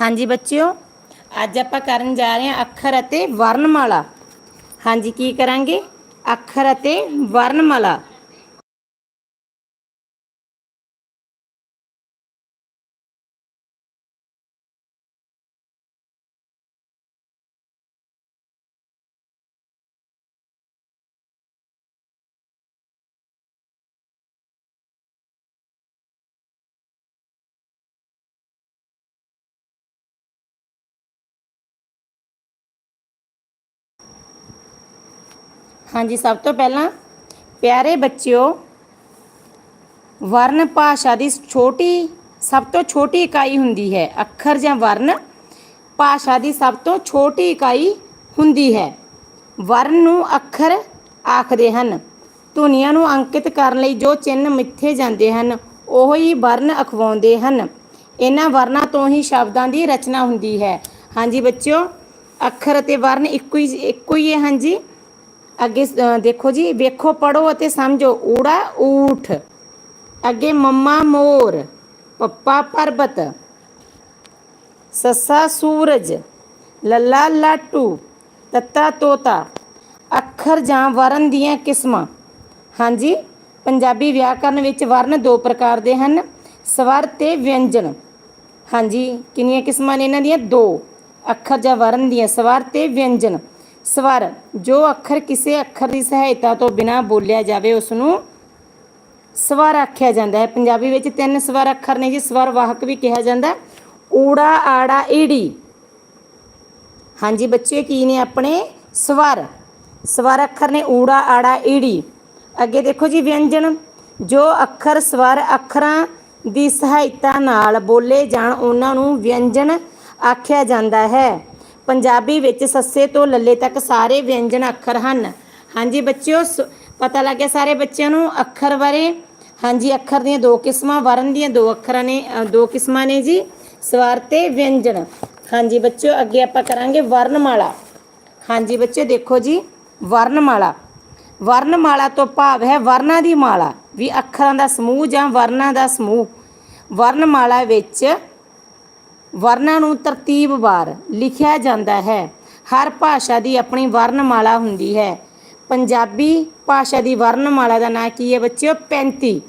ਹਾਂਜੀ ਬੱਚਿਓ, ਅੱਜ ਆਪਾਂ ਕਰਨ ਜਾ ਰਹੇ ਹਾਂ ਅੱਖਰ ਅਤੇ ਵਰਣਮਾਲਾ। ਹਾਂਜੀ, ਕੀ ਕਰਾਂਗੇ? ਅੱਖਰ ਅਤੇ ਵਰਣਮਾਲਾ। ਹਾਂਜੀ, ਸਭ ਤੋਂ ਪਹਿਲਾਂ ਪਿਆਰੇ ਬੱਚਿਓ ਵਰਨ ਭਾਸ਼ਾ ਦੀ ਛੋਟੀ, ਸਭ ਤੋਂ ਛੋਟੀ ਇਕਾਈ ਹੁੰਦੀ ਹੈ। ਅੱਖਰ ਜਾਂ ਵਰਨ ਭਾਸ਼ਾ ਦੀ ਸਭ ਤੋਂ ਛੋਟੀ ਇਕਾਈ ਹੁੰਦੀ ਹੈ। ਵਰਨ ਨੂੰ ਅੱਖਰ ਆਖਦੇ ਹਨ। ਧੁਨੀਆਂ ਨੂੰ ਅੰਕਿਤ ਕਰਨ ਲਈ ਜੋ ਚਿੰਨ੍ਹ ਮਿੱਥੇ ਜਾਂਦੇ ਹਨ, ਉਹ ਹੀ ਵਰਨ ਅਖਵਾਉਂਦੇ ਹਨ। ਇਹਨਾਂ ਵਰਨਾਂ ਤੋਂ ਹੀ ਸ਼ਬਦਾਂ ਦੀ ਰਚਨਾ ਹੁੰਦੀ ਹੈ। ਹਾਂਜੀ ਬੱਚਿਓ, ਅੱਖਰ ਅਤੇ ਵਰਨ ਇੱਕੋ ਹੀ ਇੱਕੋ ਹੀ ਹੈ, ਹਾਂਜੀ। ਅੱਗੇ ਦੇਖੋ ਜੀ, ਵੇਖੋ ਪੜੋ ਅਤੇ ਸਮਝੋ। ਊੜਾ, ਊਠ। ਅੱਗੇ ਮੰਮਾ, ਮੋਰ। ਪੱਪਾ, ਪਰਬਤ। ਸੱਸਾ, ਸੂਰਜ। ਲੱਲਾ, ਲਾਟੂ। ਤੱਤਾ, ਤੋਤਾ। ਅੱਖਰ ਜਾਂ ਵਰਨ ਦੀਆਂ ਕਿਸਮਾਂ। ਹਾਂਜੀ, ਪੰਜਾਬੀ ਵਿਆਕਰਨ ਵਿੱਚ ਵਰਨ ਦੋ ਪ੍ਰਕਾਰ ਦੇ ਹਨ। ਸਵਰ ਤੇ ਵਿਅੰਜਨ। ਹਾਂਜੀ, ਕਿੰਨੀਆਂ ਕਿਸਮਾਂ ਨੇ ਇਹਨਾਂ ਦੀਆਂ? ਦੋ। ਅੱਖਰ ਜਾਂ ਵਰਨ ਦੀਆਂ। ਸਵਰ ਤੇ ਵਿਅੰਜਨ। ਸਵਰ। ਜੋ ਅੱਖਰ ਕਿਸੇ ਅੱਖਰ ਦੀ ਸਹਾਇਤਾ ਤੋਂ ਬਿਨਾ ਬੋਲਿਆ ਜਾਵੇ ਉਸ ਨੂੰ ਸਵਰ ਆਖਿਆ ਜਾਂਦਾ ਹੈ। ਪੰਜਾਬੀ ਵਿੱਚ ਤਿੰਨ ਸਵਰ ਅੱਖਰ ਨੇ ਜੀ, ਸਵਰ ਵਾਹਕ ਵੀ ਕਿਹਾ ਜਾਂਦਾ। ਊੜਾ, ਆੜਾ, ਈੜੀ। ਹਾਂਜੀ ਬੱਚੇ, ਕੀ ਨੇ ਆਪਣੇ? ਸਵਰ। ਸਵਰ ਅੱਖਰ ਨੇ ਊੜਾ, ਆੜਾ, ਈੜੀ। ਅੱਗੇ ਦੇਖੋ ਜੀ ਵਿਅੰਜਨ। ਜੋ ਅੱਖਰ ਸਵਰ ਅੱਖਰਾਂ ਦੀ ਸਹਾਇਤਾ ਨਾਲ ਬੋਲੇ ਜਾਣ, ਉਹਨਾਂ ਨੂੰ ਵਿਅੰਜਨ ਆਖਿਆ ਜਾਂਦਾ ਹੈ। ਪੰਜਾਬੀ ਵਿੱਚ ਸੱਸੇ ਤੋਂ ਲੱਲੇ ਤੱਕ ਸਾਰੇ ਵਿਅੰਜਨ ਅੱਖਰ ਹਨ। ਹਾਂਜੀ ਬੱਚਿਓ, ਸ- ਪਤਾ ਲੱਗਿਆ ਸਾਰੇ ਬੱਚਿਆਂ ਨੂੰ ਅੱਖਰ ਬਾਰੇ। ਹਾਂਜੀ, ਅੱਖਰ ਦੀਆਂ ਦੋ ਕਿਸਮਾਂ ਵਰਨ ਦੀਆਂ ਦੋ ਅੱਖਰਾਂ ਨੇ ਦੋ ਕਿਸਮਾਂ ਨੇ ਜੀ। ਸਵਰ ਤੇ ਵਿਅੰਜਨ। ਹਾਂਜੀ ਬੱਚਿਓ, ਅੱਗੇ ਆਪਾਂ ਕਰਾਂਗੇ ਵਰਣਮਾਲਾ ਹਾਂਜੀ ਬੱਚੇ ਦੇਖੋ ਜੀ ਵਰਣਮਾਲਾ ਵਰਣਮਾਲਾ ਤੋਂ ਭਾਵ ਹੈ ਵਰਨਾਂ ਦੀ ਮਾਲਾ, ਵੀ ਅੱਖਰਾਂ ਦਾ ਸਮੂਹ ਜਾਂ ਵਰਨਾਂ ਦਾ ਸਮੂਹ। ਵਰਣਮਾਲਾ ਵਿੱਚ ਵਰਨਾਂ ਨੂੰ ਤਰਤੀਬਵਾਰ ਲਿਖਿਆ ਜਾਂਦਾ ਹੈ। ਹਰ ਭਾਸ਼ਾ ਦੀ ਆਪਣੀ ਵਰਣਮਾਲਾ ਹੁੰਦੀ ਹੈ। ਪੰਜਾਬੀ ਭਾਸ਼ਾ ਦੀ ਵਰਣਮਾਲਾ ਦਾ ਨਾਂ ਕੀ ਹੈ ਬੱਚਿਓ? 35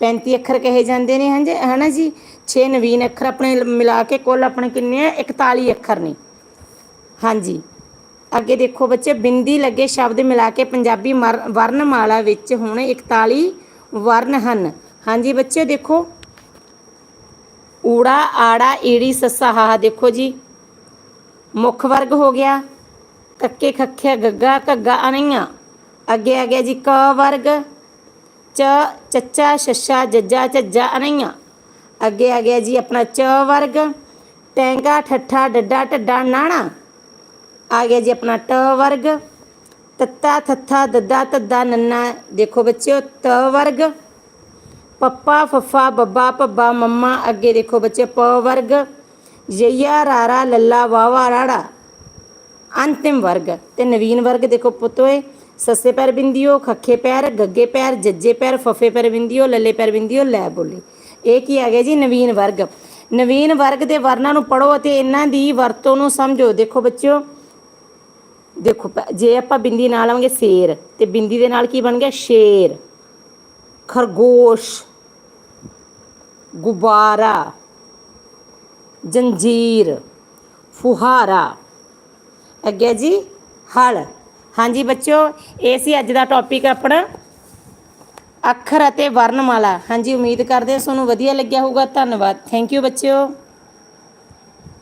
35 ਅੱਖਰ ਕਹੇ ਜਾਂਦੇ ਨੇ, ਹਾਂਜੀ, ਹਨਾ ਜੀ? 6 ਨਵੀਨ ਅੱਖਰ ਆਪਣੇ ਮਿਲਾ ਕੇ ਕੁੱਲ ਆਪਣੇ ਕਿੰਨੇ ਆ? 41 ਅੱਖਰ ਨੇ। ਹਾਂਜੀ। ਅੱਗੇ ਦੇਖੋ ਬੱਚੇ ਬਿੰਦੀ ਲੱਗੇ ਸ਼ਬਦ ਮਿਲਾ ਕੇ ਪੰਜਾਬੀ ਮਰ- ਵਰਣਮਾਲਾ ਵਿੱਚ ਹੁਣ 41 ਵਰਨ ਹਨ। ਹਾਂਜੀ ਬੱਚੇ ਦੇਖੋ। ਊੜਾ, ਆੜਾ, ਈੜੀ, ਸੱਸਾ ਹਾਹਾ ਦੇਖੋ ਜੀ। ਮੁੱਖ ਵਰਗ ਹੋ ਗਿਆ। ਕੱਕੇ ਖੱਖਿਆ, ਗੱਗਾ, ਘੱਗਾ, ਅਣਈਆਂ। ਅੱਗੇ ਆ ਗਿਆ ਜੀ ਕ ਵਰਗ। ਚ, ਚੱਚਾ, ਛੱਛਾ, ਜੱਜਾ, ਝੱਜਾ, ਅਣਈਆਂ। ਅੱਗੇ ਆ ਗਿਆ ਜੀ ਆਪਣਾ ਚ ਵਰਗ। ਟੈਂਗਾ, ਠੱਠਾ, ਡੱਡਾ, ਢੱਡਾ, ਨਾਣਾ। ਆ ਗਿਆ ਜੀ ਆਪਣਾ ਟ ਵਰਗ। ਤੱਤਾ, ਥੱਥਾ, ਦੱਦਾ ਤੱਦਾ ਨੰਨਾ। ਦੇਖੋ ਬੱਚਿਓ, ਤ ਵਰਗ। ਪੱਪਾ, ਫੱਫਾ, ਬੱਬਾ, ਭੱਬਾ, ਮੰਮਾ, ਅੱਗੇ ਦੇਖੋ ਬੱਚੇ, ਪ ਵਰਗ, ਜਈਆ, ਰਾਰਾ, ਲੱਲਾ ਵਾਵਾ ਰਾੜਾ। ਅੰਤਿਮ ਵਰਗ ਤੇ ਨਵੀਨ ਵਰਗ ਦੇਖੋ ਪੁੱਤੋਏ ਸੱਸੇ ਪੈਰ ਬਿੰਦੀਓ, ਖੱਖੇ ਪੈਰ, ਗੱਗੇ ਪੈਰ, ਜੱਜੇ ਪੈਰ, ਫਫੇ ਪੈਰ ਬਿੰਦੀਓ, ਲੱਲੇ ਪੈਰ ਬਿੰਦੀਓ, ਲੈ ਬੋਲੇ। ਇਹ ਕੀ ਆ ਗਿਆ ਜੀ ਨਵੀਨ ਵਰਗ? ਨਵੀਨ ਵਰਗ ਦੇ ਵਰਨਾਂ ਨੂੰ ਪੜੋ ਅਤੇ ਇਹਨਾਂ ਦੀ ਵਰਤੋਂ ਨੂੰ ਸਮਝੋ। ਦੇਖੋ ਬੱਚਿਓ, ਦੇਖੋ, ਪ- ਜੇ ਆਪਾਂ ਬਿੰਦੀ ਨਾਲ ਆਵਾਂਗੇ, ਸ਼ੇਰ। ਤੇ ਬਿੰਦੀ ਦੇ ਨਾਲ ਕੀ ਬਣ ਗਿਆ? ਸ਼ੇਰ। ਖਰਗੋਸ਼। ਗੁਬਾਰਾ, ਜੰਜੀਰ, ਫੁਹਾਰਾ। ਅੱਗੇ ਜੀ, ਹਲ। ਹਾਂਜੀ ਬੱਚਿਓ, ਇਹ ਸੀ ਅੱਜ ਦਾ ਟੌਪਿਕ ਆਪਣਾ। ਅੱਖਰ ਅਤੇ ਵਰਣਮਾਲਾ। ਹਾਂਜੀ, ਉਮੀਦ ਕਰਦੇ ਹਾਂ ਤੁਹਾਨੂੰ ਵਧੀਆ ਲੱਗਿਆ ਹੋਊਗਾ। ਧੰਨਵਾਦ। ਥੈਂਕ ਯੂ ਬੱਚਿਓ।